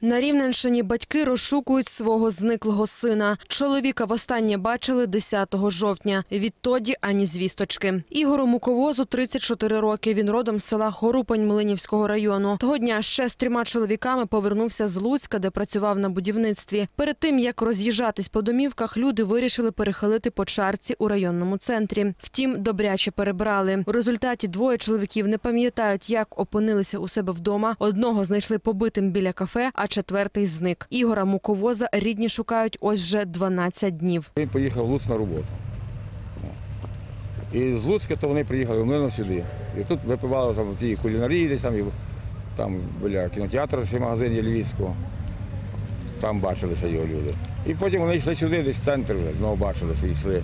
На Рівненщині батьки розшукують свого зниклого сина. Чоловіка востаннє бачили 10 жовтня. Відтоді ані звісточки. Ігору Муковозу 34 роки. Він родом з села Горупань Млинівського району. Того дня ще з трьома чоловіками повернувся з Луцька, де працював на будівництві. Перед тим як роз'їжджатись по домівках, люди вирішили перехилити по чарці у районному центрі. Втім, добряче перебрали. У результаті двоє чоловіків не пам'ятають, як опинилися у себе вдома. Одного знайшли побитим біля кафе, а четвертий зник. Ігора Муковоза рідні шукають ось вже 12 днів. Він поїхав в Луцьк на роботу. І з Луцька то вони приїхали в Млино сюди. І тут випивали там в тій кулінарії, десь там, і там біля кінотеатру, магазин є Львівського. Там бачилися його люди. І потім вони йшли сюди, десь в центр вже, знову бачили, що йшли.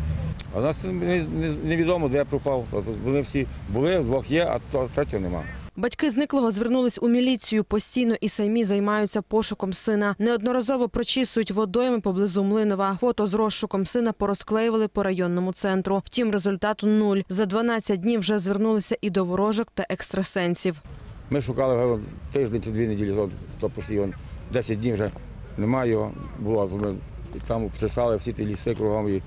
А нас не- не- невідомо, де пропав. Тобто Вони всі були, двох є, а третього нема. Батьки зниклого звернулись у міліцію. Постійно і самі займаються пошуком сина. Неодноразово прочісують водойми поблизу Млинова. Фото з розшуком сина порозклеювали по районному центру. Втім, результату нуль. За 12 днів вже звернулися і до ворожок та екстрасенсів. Ми шукали тиждень чи дві неділі, то- почти 10 днів вже немає його. Було, ми там обчесали всі ті ліси кругом і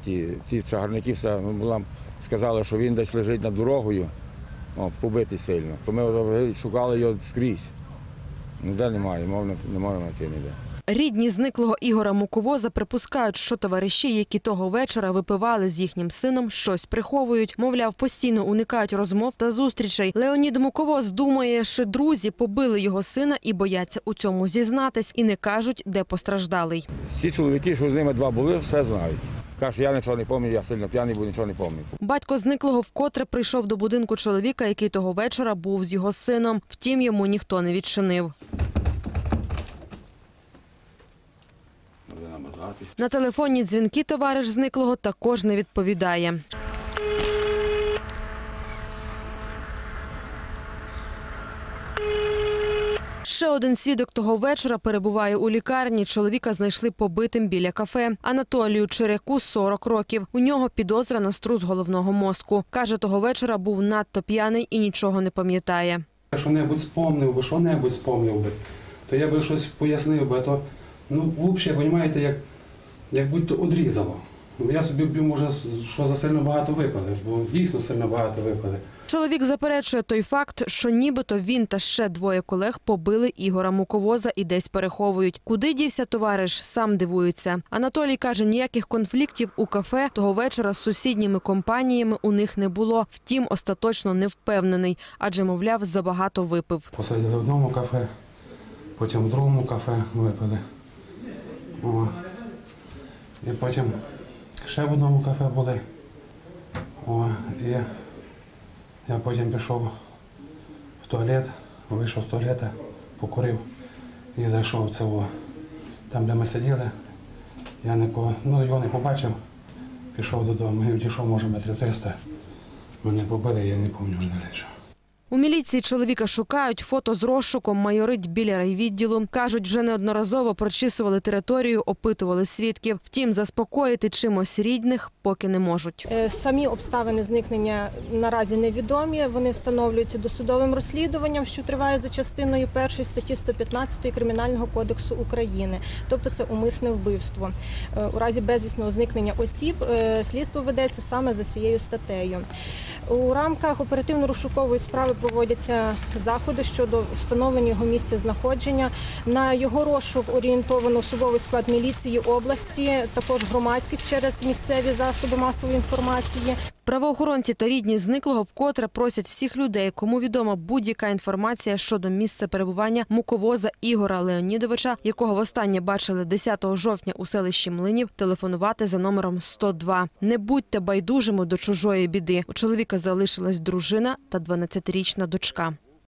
ті, ті чагарники все. Нам сказали, що він десь лежить над дорогою, о, побитий сильно. То ми шукали його скрізь. Ніде немає, мов не, можна знайти ніде. Рідні зниклого Ігора Муковоза припускають, що товариші, які того вечора випивали з їхнім сином, щось приховують. Мовляв, постійно уникають розмов та зустрічей. Леонід Муковоз думає, що друзі побили його сина і бояться у цьому зізнатись, і не кажуть, де постраждалий. Ці чоловіки, що з ними два були, все знають. Каже, я нічого не пам'ятаю, я сильно п'яний, бо нічого не пам'ятаю. Батько зниклого вкотре прийшов до будинку чоловіка, який того вечора був з його сином. Втім, йому ніхто не відчинив. На телефонні дзвінки товариш зниклого також не відповідає. Ще один свідок того вечора перебуває у лікарні. Чоловіка знайшли побитим біля кафе. Анатолію Черяку 40 років. У нього підозра на струс головного мозку. Каже, того вечора був надто п'яний і нічого не пам'ятає. Що-небудь спомнив би, що-небудь спомнив би, то я би щось пояснив би, а то, ну, взагалі, розумієте, як, як будь-то одрізало. Ну, Я собі б, може, що за сильно багато випили, бо дійсно сильно багато випили. Чоловік заперечує той факт, що нібито він та ще двоє колег побили Ігора Муковоза і десь переховують. Куди дівся товариш, сам дивується. Анатолій каже, ніяких конфліктів у кафе того вечора з сусідніми компаніями у них не було. Втім, остаточно не впевнений, адже, мовляв, забагато випив. Посадили в одному кафе, потім в другому кафе випили. О. І потім ще в одному кафе були. О. І я потім пішов в туалет, вийшов з туалета, покурив і зайшов в це. Там, де ми сиділи, я нікого, ну, його не побачив, пішов додому і відійшов, може, метрів 300. Мене побили, я не пам'ятаю вже далі. У міліції чоловіка шукають, фото з розшуком майорить біля райвідділу. Кажуть, вже неодноразово прочісували територію, опитували свідків. Втім, заспокоїти чимось рідних поки не можуть. Е, Самі обставини зникнення наразі невідомі. Вони встановлюються досудовим розслідуванням, що триває за частиною першої статті 115 Кримінального кодексу України, тобто це умисне вбивство. Е, У разі безвісного зникнення осіб е, слідство ведеться саме за цією статтею. У рамках оперативно-розшукової справи проводяться заходи щодо встановлення його місця знаходження. На його розшук орієнтовано особовий склад міліції області, також громадськість через місцеві засоби масової інформації. Правоохоронці та рідні зниклого вкотре просять всіх людей, кому відома будь-яка інформація щодо місця перебування муковоза Ігора Леонідовича, якого востаннє бачили 10 жовтня у селищі Млинів, телефонувати за номером 102. Не будьте байдужими до чужої біди. У чоловіка залишилась дружина та 12-річна дочка.